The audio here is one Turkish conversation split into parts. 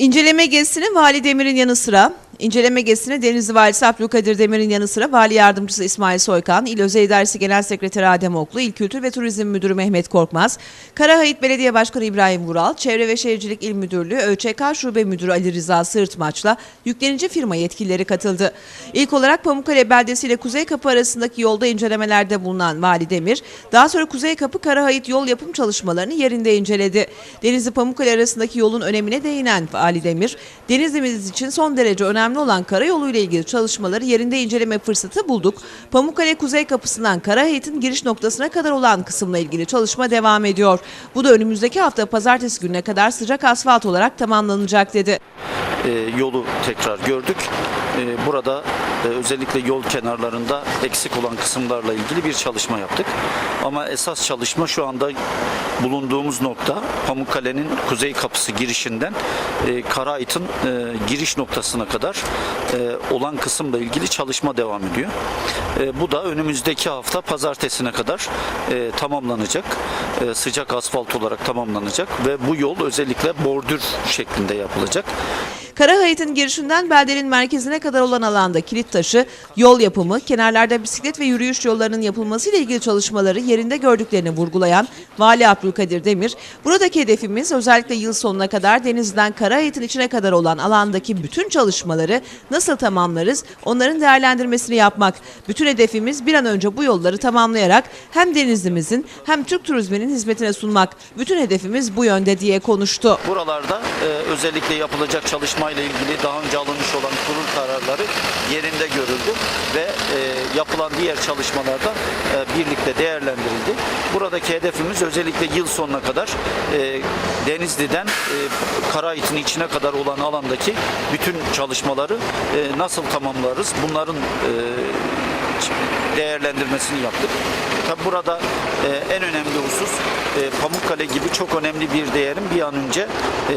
İnceleme gezisini Vali Demir'in yanı sıra, inceleme gezisini Denizli Valisi Abdülkadir Demir'in yanı sıra Vali Yardımcısı İsmail Soykan, İl Özel İdaresi Genel Sekreteri Adem Oklu, İl Kültür ve Turizm Müdürü Mehmet Korkmaz, Karahayıt Belediye Başkanı İbrahim Vural, Çevre ve Şehircilik İl Müdürlüğü ÖÇK Şube Müdürü Ali Rıza Sırtmaç'la yüklenici firma yetkilileri katıldı. İlk olarak Pamukkale Beldesi ile Kuzey Kapı arasındaki yolda incelemelerde bulunan Vali Demir, daha sonra Kuzey Kapı Karahayıt yol yapım çalışmalarını yerinde inceledi. Denizli Pamukkale arasındaki yolun önemine değinen Vali Demir, Denizli'miz için son derece önemli olan karayolu ile ilgili çalışmaları yerinde inceleme fırsatı bulduk. Pamukkale Kuzey Kapısı'ndan Karahayıt'ın giriş noktasına kadar olan kısımla ilgili çalışma devam ediyor. Bu da önümüzdeki hafta pazartesi gününe kadar sıcak asfalt olarak tamamlanacak dedi. e, yolu tekrar gördük. E, burada e, özellikle yol kenarlarında eksik olan kısımlarla ilgili bir çalışma yaptık. Ama esas çalışma şu anda bulunduğumuz nokta Pamukkale'nin kuzey kapısı girişinden e, Karaayt'ın e, giriş noktasına kadar e, olan kısımla ilgili çalışma devam ediyor. E, bu da önümüzdeki hafta pazartesine kadar tamamlanacak. Sıcak asfalt olarak tamamlanacak ve bu yol özellikle bordür şeklinde yapılacak. Karahayıt'ın girişinden beldenin merkezine kadar olan alanda kilit taşı, yol yapımı, kenarlarda bisiklet ve yürüyüş yollarının yapılması ile ilgili çalışmaları yerinde gördüklerini vurgulayan Vali Abdülkadir Demir, buradaki hedefimiz özellikle yıl sonuna kadar denizden Karahayıt'ın içine kadar olan alandaki bütün çalışmaları nasıl tamamlarız onların değerlendirmesini yapmak. Bütün hedefimiz bir an önce bu yolları tamamlayarak hem denizlimizin hem Türk turizminin hizmetine sunmak. Bütün hedefimiz bu yönde diye konuştu. Buralarda e, özellikle yapılacak çalışmayla ilgili daha önce alınmış olan kurul kararları yerinde görüldü ve e, yapılan diğer çalışmalarda e, birlikte değerlendirildi. Buradaki hedefimiz özellikle yıl sonuna kadar e, Denizli'den e, Karayit'in içine kadar olan alandaki bütün çalışmaları e, nasıl tamamlarız? Bunların e, değerlendirmesini yaptık. Tabi burada e, en önemli husus e, Pamukkale gibi çok önemli bir değerin bir an önce e,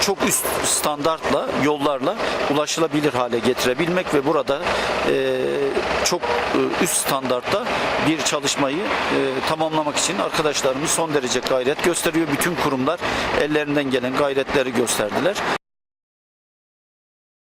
çok üst standartla, yollarla ulaşılabilir hale getirebilmek ve burada e, çok e, üst standartta bir çalışmayı e, tamamlamak için arkadaşlarımız son derece gayret gösteriyor. Bütün kurumlar ellerinden gelen gayretleri gösterdiler.